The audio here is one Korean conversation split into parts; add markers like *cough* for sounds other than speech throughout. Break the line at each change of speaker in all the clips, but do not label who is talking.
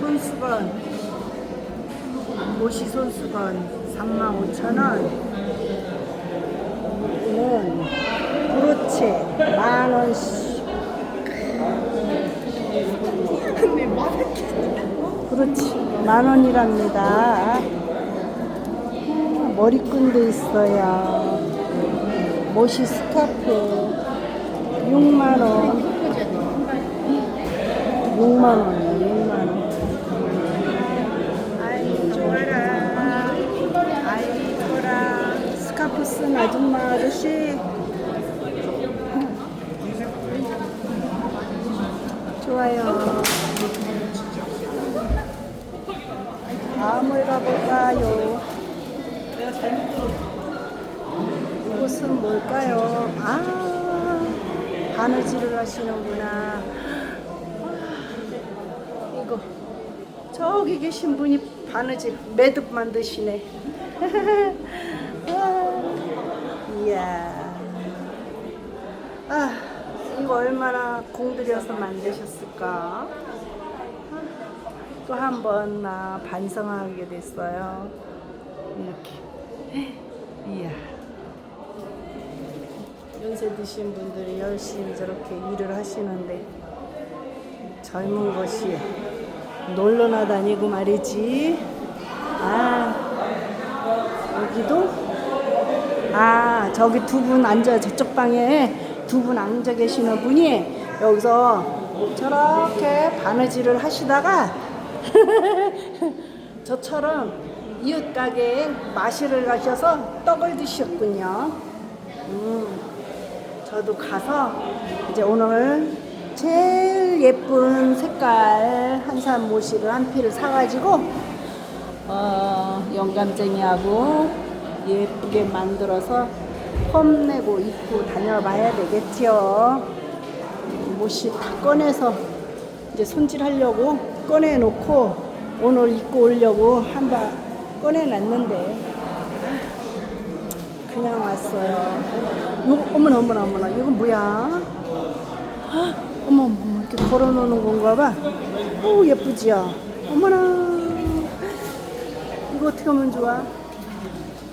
손수건. 모시 손수건 35,000원. 는 브로치 만원씩. 근데 만원 그렇지 만원이랍니다. 머리끈도 있어요. 모시 스카프. 6만 원. 6만 원이요, 6만 원. 아이 좋아라. 아이 좋아라. 스카프 쓴 아줌마 아저씨. 좋아요. 다음을 가볼까요? 이곳은 뭘까요? 아, 바느질을 하시는구나. 이거 저기 계신 분이 바느질 매듭 만드시네. *laughs* 아, 이야. 아, 이거 얼마나 공들여서 만드셨을까? 또 한 번 나 반성하게 됐어요. 이렇게. 이야. 연세 드신 분들이 열심히 저렇게 일을 하시는데 젊은 것이 놀러 나 다니고 말이지. 아, 여기도? 아, 저기 두 분 앉아, 저쪽 방에 두 분 앉아 계시는 분이 여기서 저렇게 바느질을 하시다가 *laughs* 저처럼 이웃 가게에 마시를 가셔서 떡을 드셨군요. 음, 저도 가서 이제 오늘 제일 예쁜 색깔 한산 모시를 한 피를 사가지고 어, 영감쟁이하고 예쁘게 만들어서 폼내고 입고 다녀봐야 되겠지요. 모시 다 꺼내서 이제 손질하려고 꺼내놓고 오늘 입고 오려고 한바 꺼내놨는데 그냥 왔어요. 요, 어머나 어머나 어머나 이건 뭐야? 헉, 어머 어머 이렇게 걸어놓는 건가 봐. 오 예쁘지요? 어머나 이거 어떻게 하면 좋아?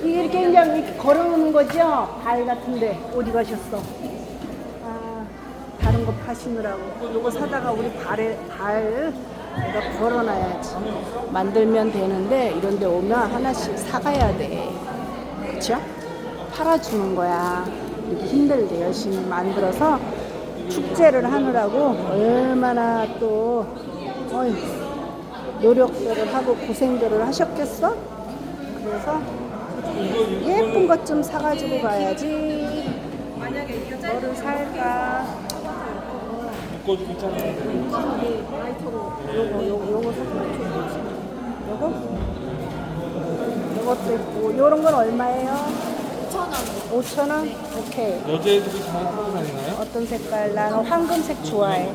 이게 이렇게 그냥 이렇게 걸어놓는 거죠? 발 같은데 어디 가셨어? 아 다른 거 파시느라고 요거 사다가 우리 발에 발 내가 걸어놔야지 만들면 되는데 이런 데 오면 하나씩 사가야 돼 그쵸? 팔아주는 거야 이렇게 힘들게 열심히 만들어서 축제를 하느라고 얼마나 또 어휴, 노력들을 하고 고생들을 하셨겠어? 그래서 예쁜 것 좀 사가지고 가야지 뭐를 살까
묶어주고 있잖아요.
요거 요거 요거 사서 요거 요것도 있고 요런 건 얼마예요? 5,000원 5,000원? 오케이
여자애들이 잘 타고 다니나요?
어떤 색깔? 나는 황금색 좋아해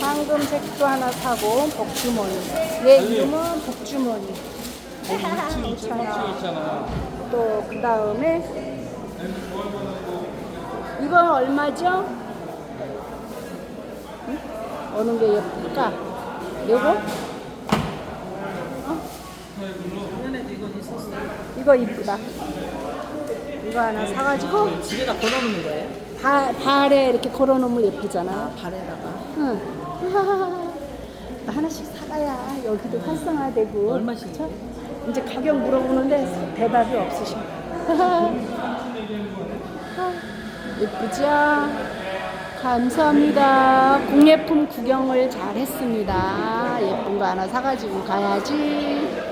황금색도 하나 사고 복주머니 얘 이름은 복주머니
층 있잖아.
또 그 다음에 이건 얼마죠? 응? 어느 게 예쁠까? 요거? 어? 이거 이쁘다. 이거 하나 사가지고
집에다 걸어놓는 거예요?
발, 발에 이렇게 걸어놓으면 예쁘잖아.
발에다가
응. *laughs* 하나씩 사가야 여기도 활성화되고.
얼마씩?
그쵸? 이제 가격 물어보는데 대답이 없으셔. *laughs* 예쁘죠? 감사합니다. 공예품 구경을 잘 했습니다. 예쁜 거 하나 사가지고 가야지.